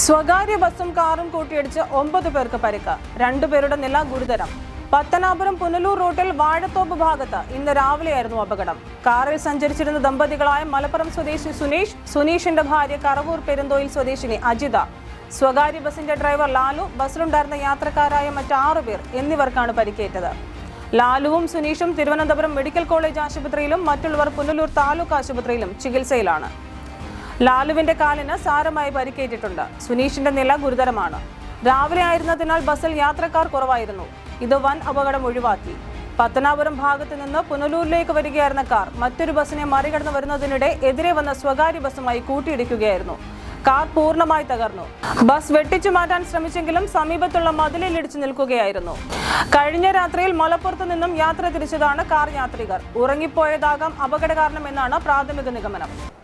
സ്വകാര്യ ബസും കാറും കൂട്ടിയിടിച്ച് ഒമ്പത് പേർക്ക് പരിക്ക്. രണ്ടുപേരുടെ നില ഗുരുതരം. പത്തനാപുരം പുനലൂർ റൂട്ടിൽ വാഴത്തോപ്പ് ഭാഗത്ത് ഇന്ന് രാവിലെയായിരുന്നു അപകടം. കാറിൽ സഞ്ചരിച്ചിരുന്ന ദമ്പതികളായ മലപ്പുറം സ്വദേശി സുനീഷ് സുനീഷിന്റെ ഭാര്യ കറവൂർ പെരുന്തോയിൽ സ്വദേശിനി അജിത സ്വകാര്യ ബസിന്റെ ഡ്രൈവർ ലാലു ബസ്സിലുണ്ടായിരുന്ന യാത്രക്കാരായ മറ്റ് ആറുപേർ എന്നിവർക്കാണ് പരിക്കേറ്റത്. ലാലുവും സുനീഷും തിരുവനന്തപുരം മെഡിക്കൽ കോളേജ് ആശുപത്രിയിലും മറ്റുള്ളവർ പുനലൂർ താലൂക്ക് ആശുപത്രിയിലും ചികിത്സയിലാണ്. ലാലുവിന്റെ കാലിന് സാരമായി പരിക്കേറ്റിട്ടുണ്ട്. സുനീഷിന്റെ നില ഗുരുതരമാണ്. രാവിലെ ആയിരുന്നതിനാൽ ബസ്സിൽ യാത്രക്കാർ കുറവായിരുന്നു. ഇത് വൻ അപകടം ഒഴിവാക്കി. പത്തനാപുരം ഭാഗത്ത് നിന്ന് പുനലൂരിലേക്ക് വരികയായിരുന്ന കാർ മറ്റൊരു ബസ്സിനെ മറികടന്ന് വരുന്നതിനിടെ എതിരെ വന്ന സ്വകാര്യ ബസ്സുമായി കൂട്ടിയിടിക്കുകയായിരുന്നു. കാർ പൂർണമായി തകർന്നു. ബസ് വെട്ടിച്ചു മാറ്റാൻ ശ്രമിച്ചെങ്കിലും സമീപത്തുള്ള മതിലിൽ ഇടിച്ചു നിൽക്കുകയായിരുന്നു. കഴിഞ്ഞ രാത്രിയിൽ മലപ്പുറത്ത് നിന്നും യാത്ര തിരിച്ചതാണ് കാർ യാത്രികർ. ഉറങ്ങിപ്പോയതാകാം അപകട കാരണമെന്നാണ് പ്രാഥമിക നിഗമനം.